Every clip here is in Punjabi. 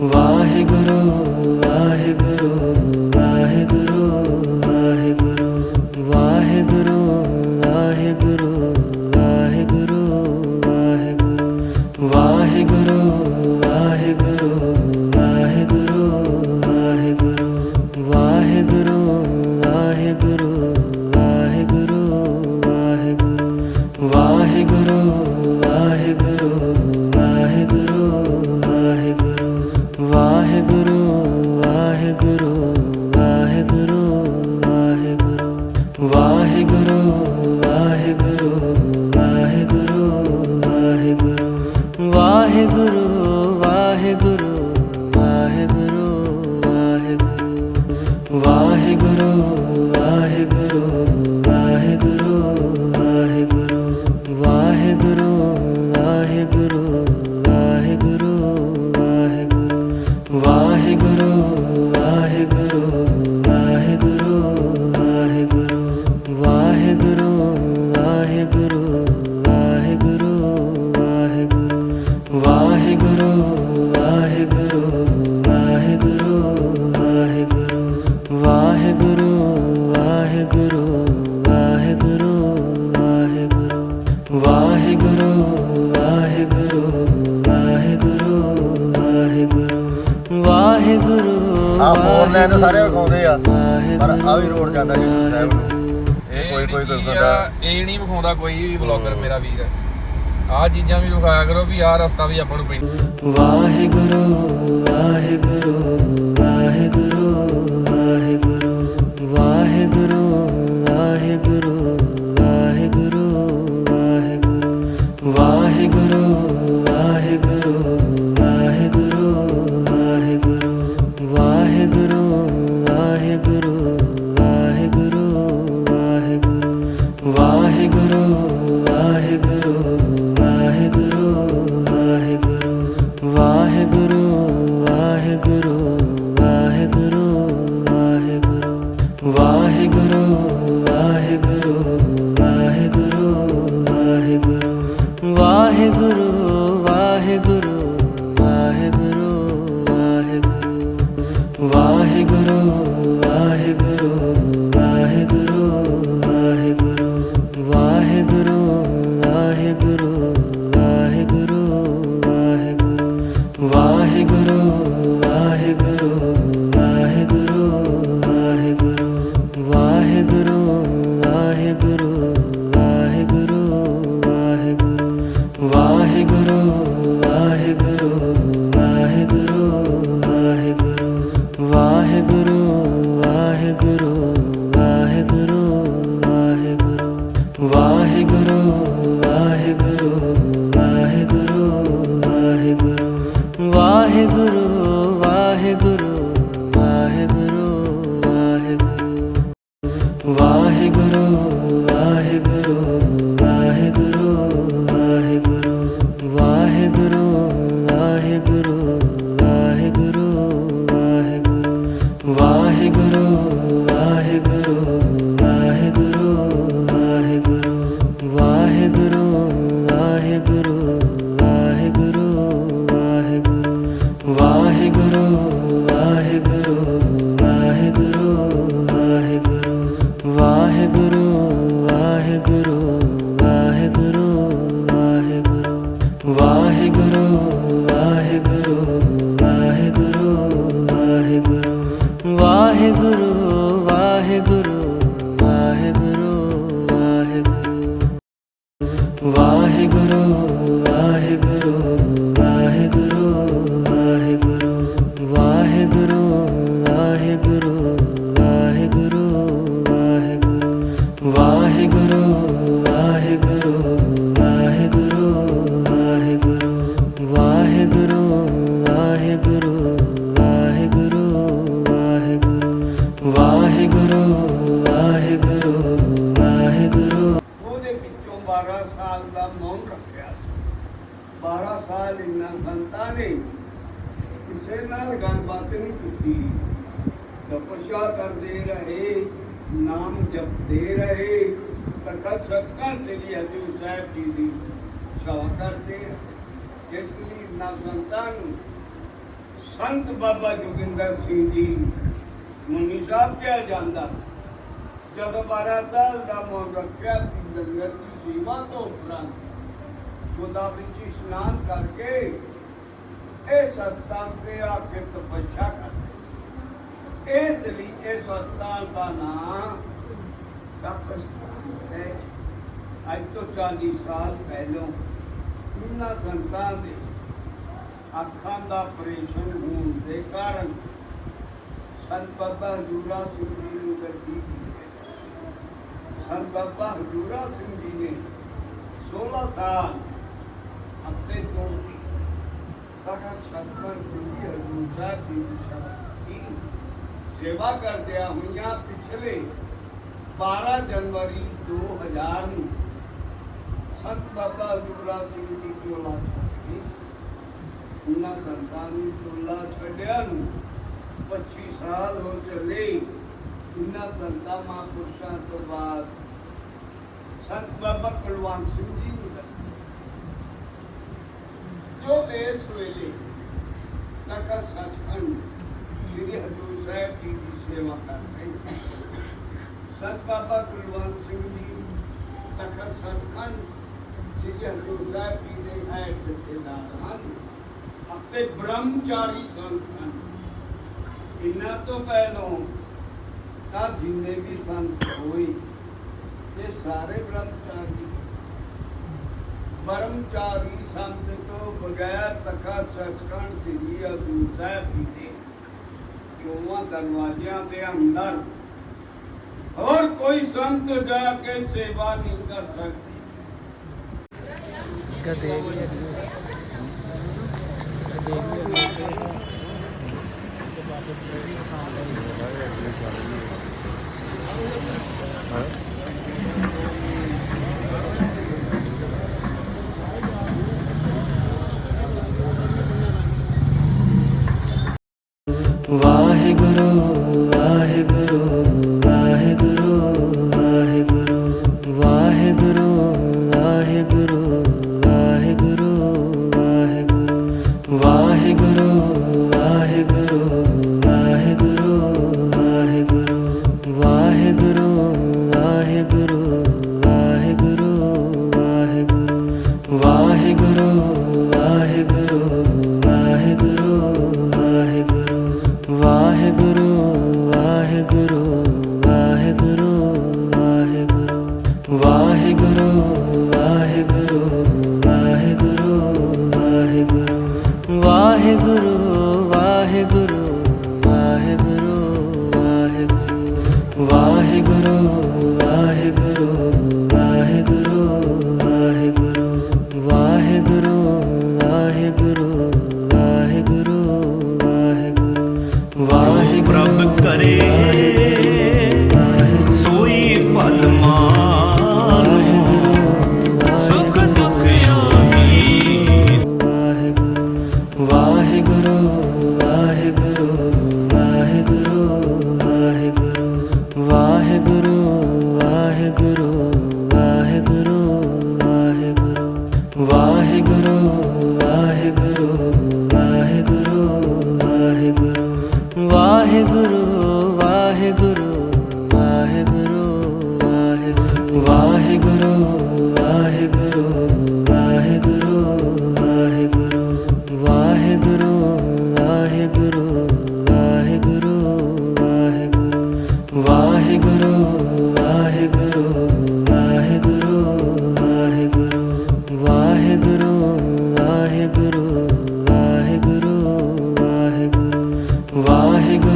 ਵਾਹਿਗੁਰੂ। ਆ ਲੈਣ ਤਾਂ ਸਾਰੇ ਵਿਖਾਉਂਦੇ ਆ। ਪਰ ਆ ਵੀ ਰੋਡ ਜਾਂਦਾ ਜੀ ਸਾਹਿਬ ਨੂੰ। ਇਹ ਕੋਈ- ਕੋਈ। ਆ, ਇਹ ਨਹੀਂ ਵਿਖਾਉਂਦਾ ਕੋਈ ਵੀ ਬਲੌਗਰ ਮੇਰਾ ਵੀਰ। ਆਹ ਚੀਜ਼ਾਂ ਵੀ ਵਿਖਾਇਆ ਕਰੋ ਵੀ ਆਹ ਰਸਤਾ ਵੀ ਆਪਾਂ ਨੂੰ ਪੈਂਦਾ ਵਾਹਿਗੁਰੂ ਵਾਹਿਗੁਰੂ ਵਾਹਿਗੁਰੂ ਵਾਹਿਗੁਰੂ ਵਾਹਿਗੁਰੂ ਵਾਹਿਗੁਰੂ। 12 ਸਾਲ ਦਾ ਮੌਨ ਰੱਖਿਆ 12 ਸਾਲ ਇਹਨਾਂ ਸੰਤਾਂ ਨੇ ਕਿਸੇ ਨਾਲ ਗੱਲਬਾਤ ਨਹੀਂ ਕੀਤੀ ਤਪੱਸਿਆ ਕਰਦੇ ਰਹੇ ਨਾਮ ਜਪਦੇ ਰਹੇ ਤਖਤ ਸਤਕਾਰ ਸ੍ਰੀ ਹਜ਼ੂਰ ਸਾਹਿਬ ਜੀ ਦੀ ਸੇਵਾ ਕਰਦੇ ਰਹੇ। ਇਸ ਲਈ ਨਾ ਸੰਤਾਂ ਨੂੰ ਸੰਤ ਬਾਬਾ ਜੋਗਿੰਦਰ ਸਿੰਘ ਜੀ ਮੁਨੀ ਸਾਹਿਬ ਕਿਹਾ ਜਾਂਦਾ ਜਦੋਂ 12 ਸਾਲ ਦਾ ਮੌਨ ਰੱਖਿਆ ਸੀ ਲੰਗਰ ਦੀ ਸੇਵਾ ਤੋਂ ਉਪਰੰਤ ਗੋਦਾ ਵਿੱਚ ਇਸ਼ਨਾਨ ਕਰਕੇ ਇਹ ਸਤਸੰਗ ਤੇ ਆ ਕੇ ਤਪੱਛਾ ਕਰਦੇ। ਇਸ ਲਈ ਇਹ ਸਤਸੰਗ ਦਾ ਨਾਮ ਤਪਸਥਾਨ ਹੈ। ਅੱਜ ਤੋਂ 40 ਸਾਲ ਪਹਿਲਾਂ ਇਹਨਾਂ ਸੰਤਾਂ ਦੇ ਅੱਖਾਂ ਦਾ ਆਪਰੇਸ਼ਨ ਹੋਣ ਦੇ ਕਾਰਨ ਸੰਤ ਬਾਬਾ ਹਜੂਰਾ ਸਿੰਘ ਜੀ ਨੂੰ ਗੱਦੀ ਸੰਤ ਬਾਬਾ ਹਜੂਰਾ ਸਿੰਘ हुए सोलह साल अपने को तथा छप्पन पूरी अनुषा की की सेवा करते हुई पिछले 12 जनवरी 2000 में संत बाबा युवराज सिंह जी की औलाद छोड़ी ਉਹਨਾਂ ਸੰਤਾਂ ਨੂੰ ਚੁੱਲਾ ਛੱਡਿਆ ਨੂੰ 25 ਸਾਲ ਹੋ ਚੱਲੇ ਇਹਨਾਂ ਸੰਤਾਂ ਮਹਾਂਪੁਰਸ਼ਾਂ ਤੋਂ ਬਾਅਦ ਸੰਤ ਬਾਬਾ ਕੁਲਵੰਤ ਸਿੰਘ ਜੀ ਨੂੰ ਜੋ ਇਸ ਵੇਲੇ ਨਕਰ ਸੱਚਖੰਡ ਸ੍ਰੀ ਹਜ਼ੂਰ ਸਾਹਿਬ ਜੀ ਦੀ ਸੇਵਾ ਕਰ ਰਹੇ ਸੰਤ ਬਾਬਾ ਕੁਲਵੰਤ ਸਿੰਘ ਜੀ ਨਕਰ ਸੱਚਖੰਡ ਸ੍ਰੀ ਹਜ਼ੂਰ ਸਾਹਿਬ ਜੀ ਦੇ ਹੈ ਜਥੇਦਾਰ ਹਨ। ਅਤੇ ਬ੍ਰਹਮਚਾਰੀ ਸੰਤ ਹਨ ਇਹਨਾਂ ਤੋਂ ਪਹਿਲੋਂ ਤਾਂ ਜਿੰਨੇ ਵੀ ਸੰਤ ਹੋਏ ये सारे ब्रह्मचारी। ब्रह्मचारी संत तो बगैर तखा सचखंड ਸਚਖੰਡ ਦੀ साहब जी के ਚੋਵਾਂ दरवाजिया के अंदर। और कोई संत जाके सेवा नहीं कर सकती। ਸਤਿਗੁਰੂ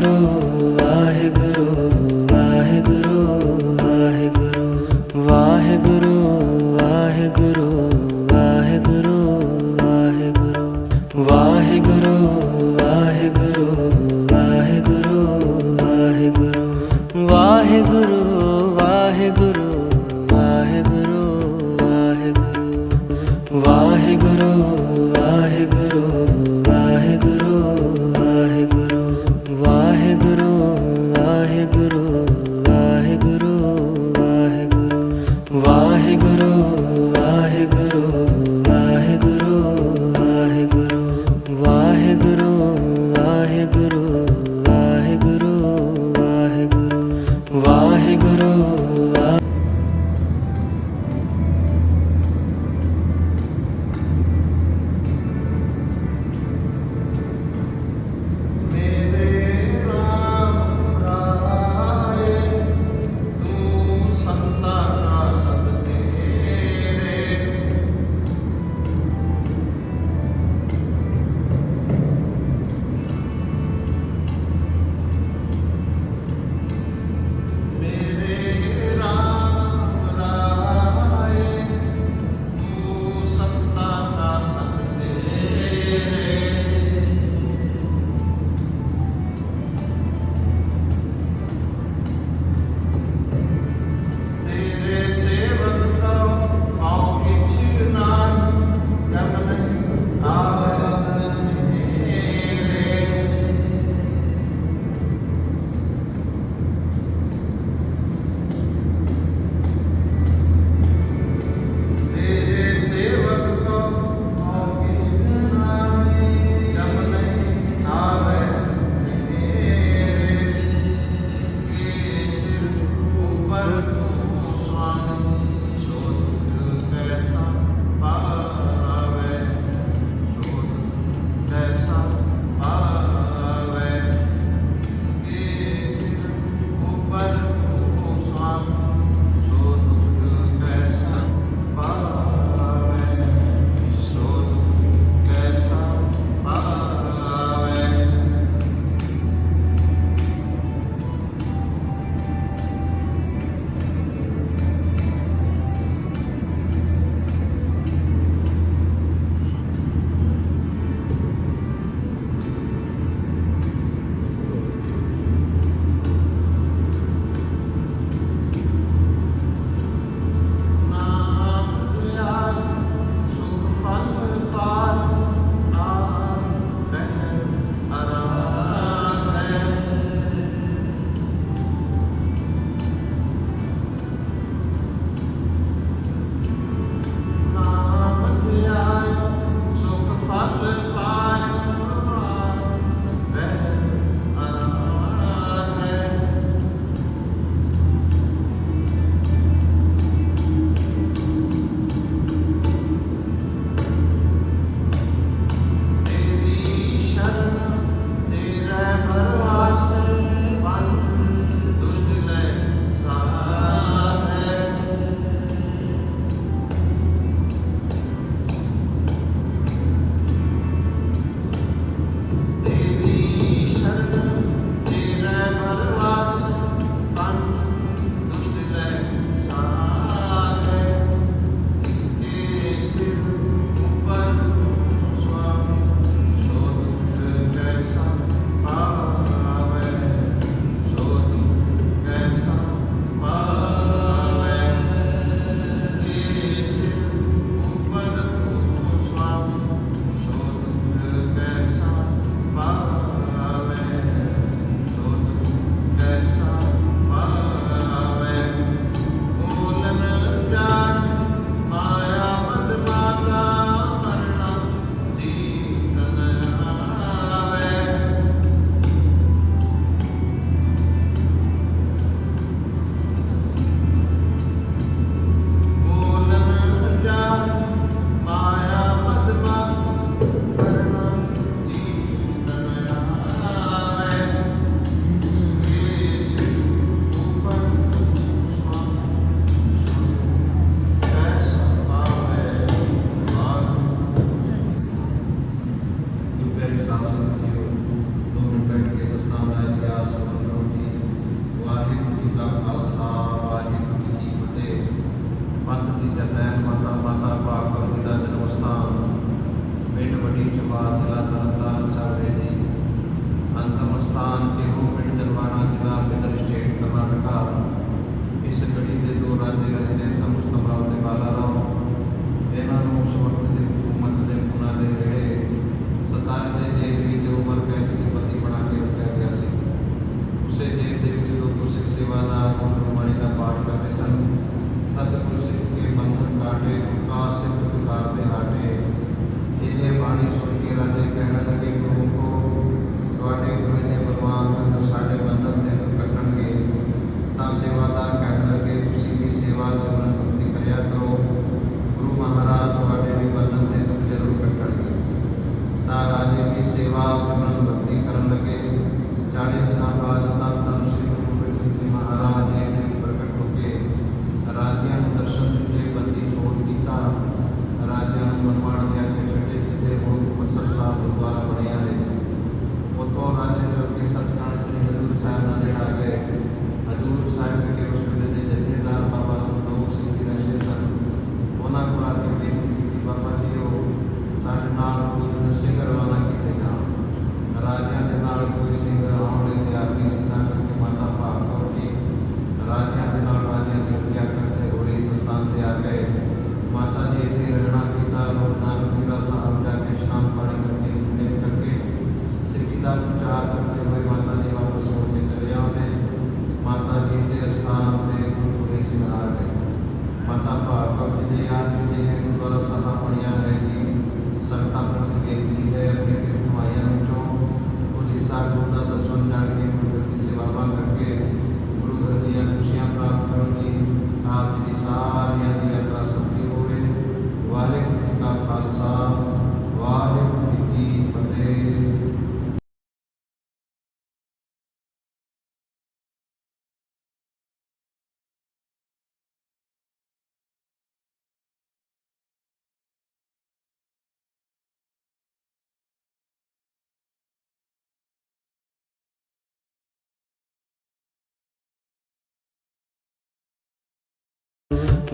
गुरु वाहे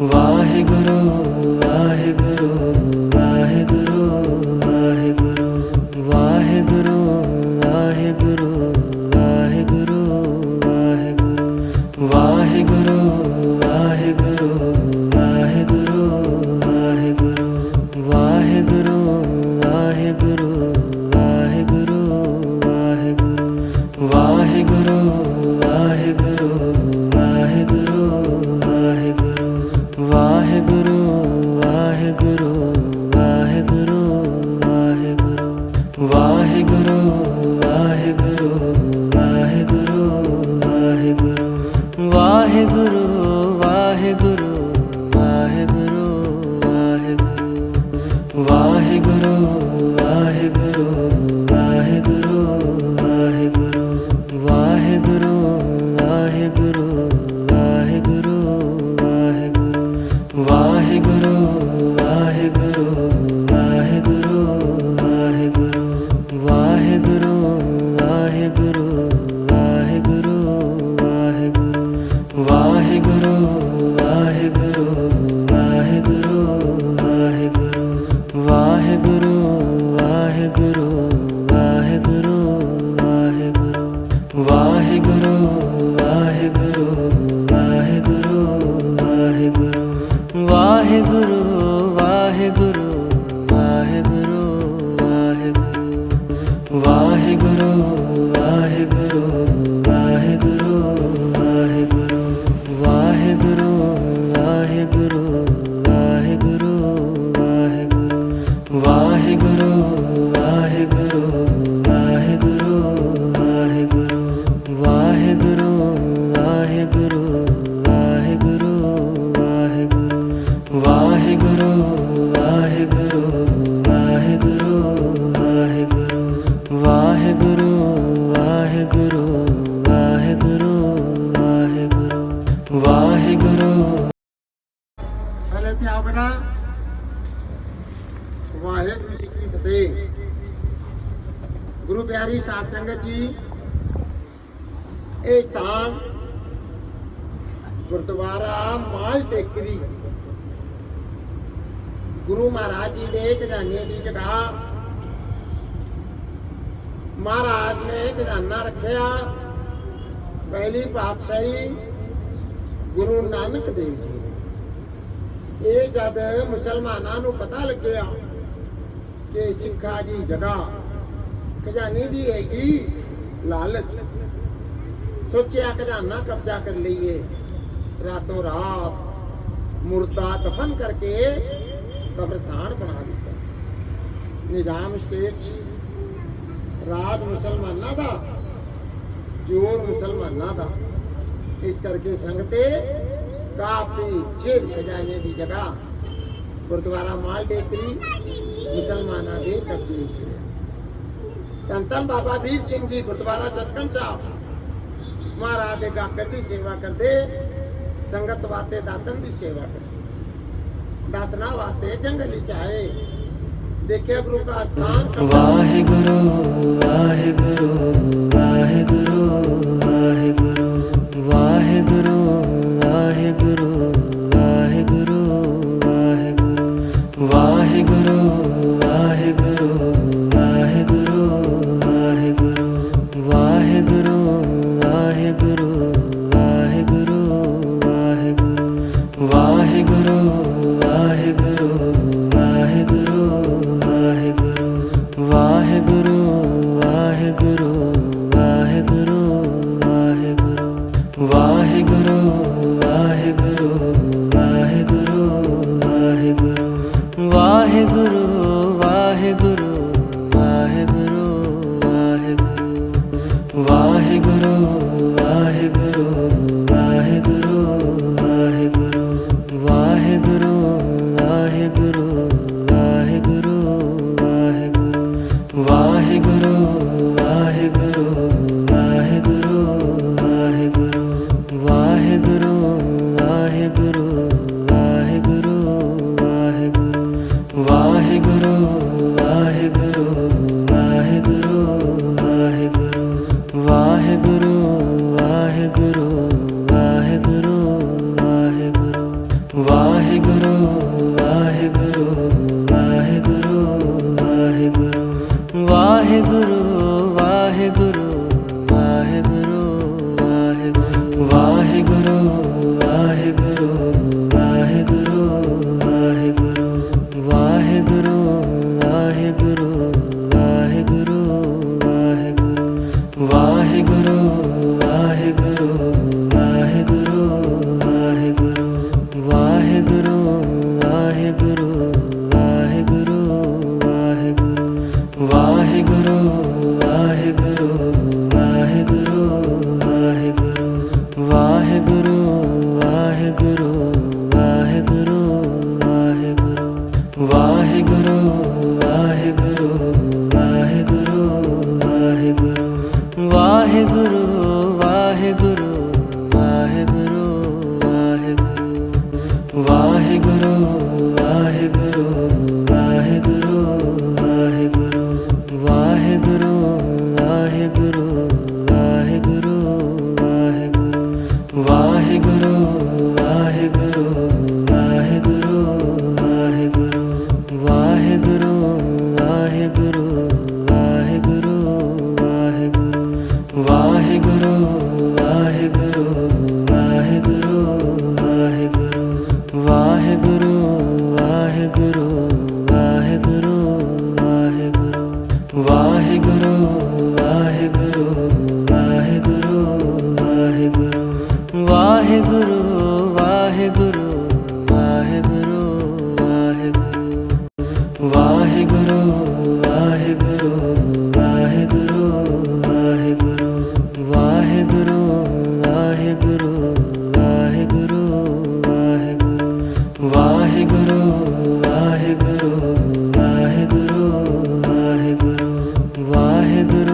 ਵਾਹਿਗੁਰੂ। ਗੁਰੂ ਵਾਹਿਗੁਰੂ ਗੁਰਦੁਆਰਾ ਮਾਲ ਟੇਕਰੀ। ਗੁਰੂ ਮਹਾਰਾਜ ਜੀ ਦੇ ਖਜ਼ਾਨੇ ਦੀ ਜਗ੍ਹਾ ਮਹਾਰਾਜ ਨੇ ਖਜ਼ਾਨਾ ਰੱਖਿਆ। ਪਹਿਲੀ ਪਾਤਸ਼ਾਹੀ ਗੁਰੂ ਨਾਨਕ ਦੇਵ ਜੀ ਨੇ। ਇਹ ਜਦ ਮੁਸਲਮਾਨਾਂ ਨੂੰ ਪਤਾ ਲੱਗਿਆ ਕਿ ਸਿੱਖਾਂ ਦੀ ਜਗ੍ਹਾ ਖਜ਼ਾਨੇ ਦੀ ਹੈਗੀ ਲਾਲਚ, ਸੋਚਿਆ ਖਜ਼ਾਨਾ ਕਬਜ਼ਾ ਕਰ ਲਈਏ। ਰਾਤੋਂ ਰਾਤ ਮੁਰਦਾ ਦਫਨ ਕਰਕੇ ਕਬਰਸਤਾਨ ਬਣਾ ਦਿੱਤਾ। ਨਿਜ਼ਾਮ ਸਟੇਟ ਸੀ। ਰਾਜ ਮੁਸਲਮਾਨਾਂ ਦਾ, ਜੋਰ ਮੁਸਲਮਾਨਾਂ ਦਾ। ਇਸ ਕਰਕੇ ਸੰਗਤੇ ਕਾਫੀ ਚਿਰ ਖਜ਼ਾਨੇ ਦੀ ਜਗ੍ਹਾ ਗੁਰਦੁਆਰਾ ਮਾਲ ਟੇਕਰੀ ਮੁਸਲਮਾਨਾਂ ਦੇ ਕਬਜ਼ੇ ਵਿੱਚ ਰਿਹਾ ਧੰਨ ਬਾਬਾ ਵੀਰ ਸਿੰਘ ਜੀ, ਗੁਰਦੁਆਰਾ ਸਚਖੰਡ ਸਾਹਿਬ। ਮਹਾਰਾਜ ਦੇ ਗਾਗਰ ਦੀ ਸੇਵਾ ਕਰਦੇ ਸੰਗਤ ਵਾਤੇ ਦਾਤਨ ਦੀ ਸੇਵਾ ਕਰਦੇ ਦਾਤਨਾ ਵਾਤੇ ਜੰਗਲੀ ਵਿੱਚ ਆਏ ਦੇਖਿਆ ਗੁਰੂ ਦਾ ਸਥਾਨ। ਕਮਰਾ ਵਾਹਿਗੁਰੂ ਵਾਹਿਗੁਰੂ ਵਾਹਿਗੁਰੂ ਵਾਹਿਗੁਰੂ। good 해그